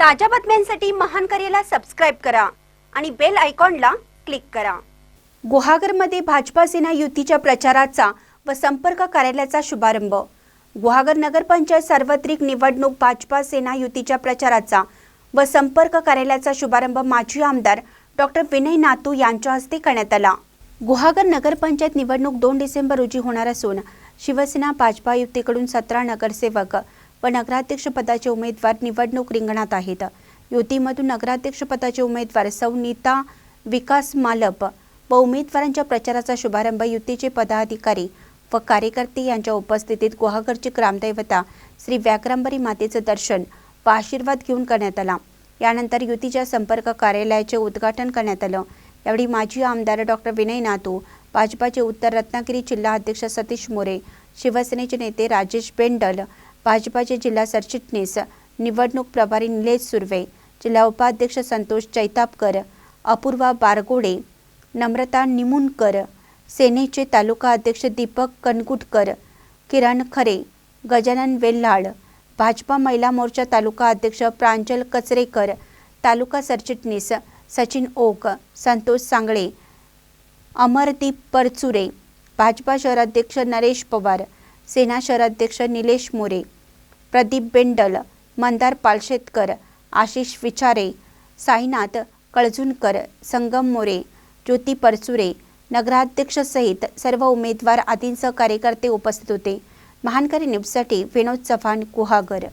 ताज्या बातम्यांसाठी महान करेला सबस्क्राईब करा आणि बेल आयकॉनला क्लिक करा. गुहागरमध्ये भाजपा सेना युतीच्या प्रचाराचा व संपर्क कार्यालयाचा शुभारंभ. गुहागर नगरपंचायत सार्वत्रिक निवडणूक भाजपा सेना युतीच्या प्रचाराचा व संपर्क कार्यालयाचा शुभारंभ माजी आमदार डॉक्टर विनय नातू यांच्या हस्ते करण्यात आला. गुहागर नगरपंचायत निवडणूक दोन डिसेंबर रोजी होणार असून शिवसेना भाजपा युतीकडून सतरा नगरसेवक व नगराध्यक्षपदाचे उमेदवार निवडणूक रिंगणात आहेत. युतीमधून नगराध्यक्षपदाचे उमेदवार सौ नीता विकास मालप व उमेदवारांच्या प्रचाराचा शुभारंभ युतीचे पदाधिकारी व कार्यकर्ते यांच्या उपस्थितीत गुहागरची ग्रामदैवता श्री व्याक्रंबरी मातेचं दर्शन व आशीर्वाद घेऊन करण्यात आला. यानंतर युतीच्या संपर्क कार्यालयाचे उद्घाटन करण्यात आलं. यावेळी माजी आमदार डॉक्टर विनय नातू भाजपाचे उत्तर रत्नागिरी जिल्हा अध्यक्ष सतीश मोरे शिवसेनेचे नेते राजेश बेंडल भाजपाचे जिल्हा सरचिटणीस निवडणूक प्रभारी निलेश सुर्वे जिल्हा उपाध्यक्ष संतोष चैतापकर अपूर्वा बारगोडे नम्रता निमुनकर सेनेचे तालुका अध्यक्ष दीपक कनगुटकर किरण खरे गजानन वेल्हाळ भाजपा महिला मोर्चा तालुका अध्यक्ष प्रांजल कचरेकर तालुका सरचिटणीस सचिन ओक संतोष सांगळे अमरदीप परचुरे भाजपा शहराध्यक्ष नरेश पवार सेना शहराध्यक्ष निलेश मोरे प्रदीप बेंडल मंदार पालशेतकर आशिष विचारे साईनाथ कळजूनकर संगम मोरे ज्योती परचुरे नगराध्यक्षसहित सर्व उमेदवार आदींसह कार्यकर्ते उपस्थित होते. महानकरी न्यूजसाठी विनोद चव्हाण गुहागर.